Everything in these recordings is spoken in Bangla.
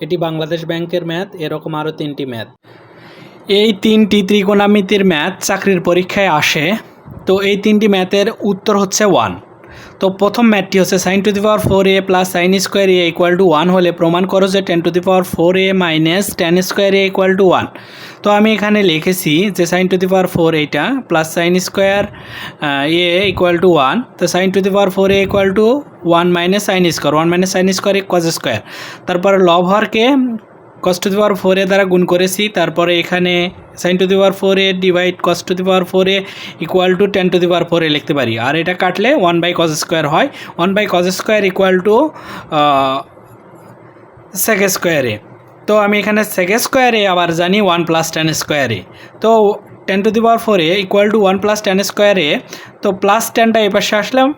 এটি বাংলাদেশ ব্যাংকের ম্যাথ, এরকম আরও তিনটি ম্যাথ। এই তিনটি ত্রিকোণামিতির ম্যাথ চাকরির পরীক্ষায় আসে। তো এই তিনটি ম্যাথের উত্তর হচ্ছে ওয়ান তো প্রথম ম্যাথটি হচ্ছে sin to the power four A plus sin square A equal to one হলে প্রমাণ করো যে tan to the power four A minus tan square A equal to one তো আমি এখানে লিখেছি যে sin to the power four এইটা plus sin square A equal to one তো sin to the power four A equal to one minus sin square one minus sin square cos square তারপরে লব হরকে কস টু দি পাওয়ার ফোর এ দ্বারা গুণ করেছি, তারপরে এখানে sin to the power four A divide cos to the power four A equal to tan to the power four A লিখতে পারি। আর এটা কাটলে ওয়ান বাই কজ স্কোয়ার হয় one by cos square equal to sec স্কোয়ারে তো আমি এখানে সেক স্কোয়ারে আবার জানি ওয়ান প্লাস টেন স্কোয়ারে তো টেন টু দি পাওয়ার ফোরে equal to one plus tan স্কোয়ারে তো প্লাস টেনটা এ পাশে আসলাম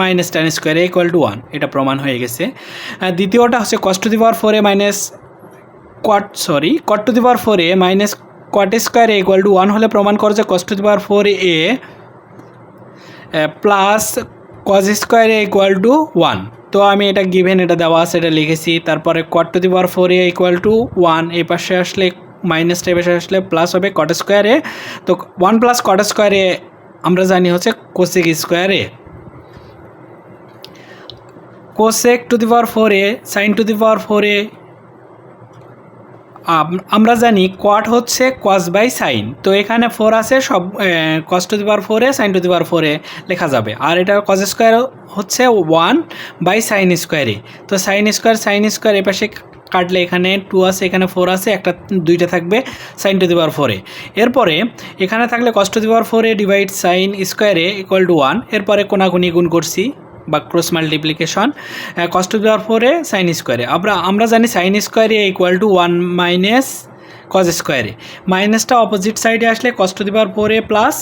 মাইনাস টেন স্কোয়ারে ইকুয়াল টু ওয়ান এটা প্রমাণ হয়ে গেছে। দ্বিতীয়টা হচ্ছে কস টু দি পাওয়ার ফোরে minus cot sorry cot to the power four minus cot স্কোয়ারে ইকুয়াল টু ওয়ান হলে প্রমাণ করছে cos to the power four A plus cos স্কোয়ারে ইকুয়াল টু ওয়ান তো আমি এটা গিভেন এটা দেওয়া আছে, এটা লিখেছি। তারপরে cot to the power four A equal to one এই পাশে আসলে মাইনাসটা এপাশে পাশে আসলে প্লাস হবে কট স্কোয়ারে তো ওয়ান প্লাস কট স্কোয়ারে আমরা জানি হচ্ছে কোসেক স্কোয়ারে cosec to the power four A sin to the power four A আমরা জানি কোয়াট হচ্ছে কস বাই সাইন তো এখানে ফোর আছে, সব কস টু দি পাওয়ার ফোরে সাইন টু দি পাওয়ার ফোরে লেখা যাবে। আর এটা কস স্কোয়ার হচ্ছে ওয়ান বাই সাইন স্কোয়ারে তো সাইন স্কোয়ার সাইন স্কোয়ার এপাশে কাটলে এখানে টু আছে, এখানে ফোর আছে, একটা, দুইটা থাকবে সাইন টু দি পাওয়ার ফোরে এরপরে এখানে থাকলে কস টু দি পাওয়ার ফোরে ডিভাইড সাইন স্কোয়ারে ইকুয়াল টু ওয়ান এরপরে কোনাগুনি গুণ করছি। বা cross multiplication cos to the power ফোরে সাইন স্কোয়ারে আমরা আমরা জানি সাইন স্কোয়ারে equal to one minus cos স্কোয়ারে মাইনাসটা অপোজিট সাইডে আসলে কস টু দি পাওয়ার ফোরে প্লাস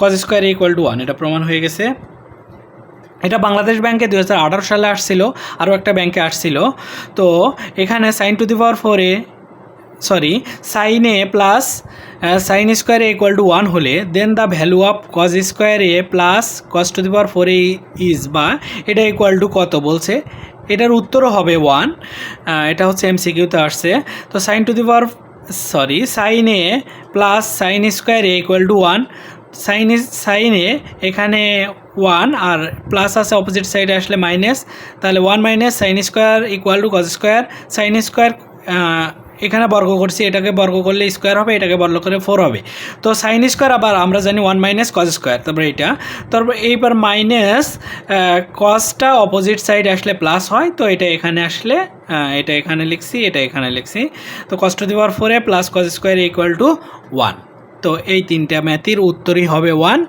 কজ স্কোয়ারে ইকুয়াল টু ওয়ান এটা প্রমাণ হয়ে গেছে। এটা বাংলাদেশ ব্যাংকে দু হাজার আঠারো সালে আসছিল, আরও একটা ব্যাংকে আসছিল। তো এখানে সাইন টু দি পাওয়ার ফোরে sorry sin A plus sin square A equal to one হলে then the value of cos square A plus cos to the power four A is বা এটা ইকুয়াল টু কত বলছে? এটার উত্তরও হবে ওয়ান এটা হচ্ছে এমসিকিউতে আসছে। তো sin to the power sorry sin A plus sin square A equal to one sin সাইনে এখানে ওয়ান আর প্লাস আছে অপোজিট সাইডে আসলে মাইনাস তাহলে one minus sin square equal to cos square sin square এখানে বর্গ করছি, এটাকে বর্গ করলে স্কোয়ার হবে, এটাকে বর্গ করলে ফোর হবে। তো সাইন স্কোয়ার আবার আমরা জানি ওয়ান মাইনাস কজ স্কোয়ার তারপরে এটা তারপর এইবার মাইনাস কজটা অপোজিট সাইড আসলে প্লাস হয়, তো এটা এখানে আসলে এটা এখানে লিখছি, এটা এখানে লিখছি। তো কষ্ট দিবার ফোরে plus cos square equal to one তো এই তিনটা ম্যাথের উত্তরই হবে ওয়ান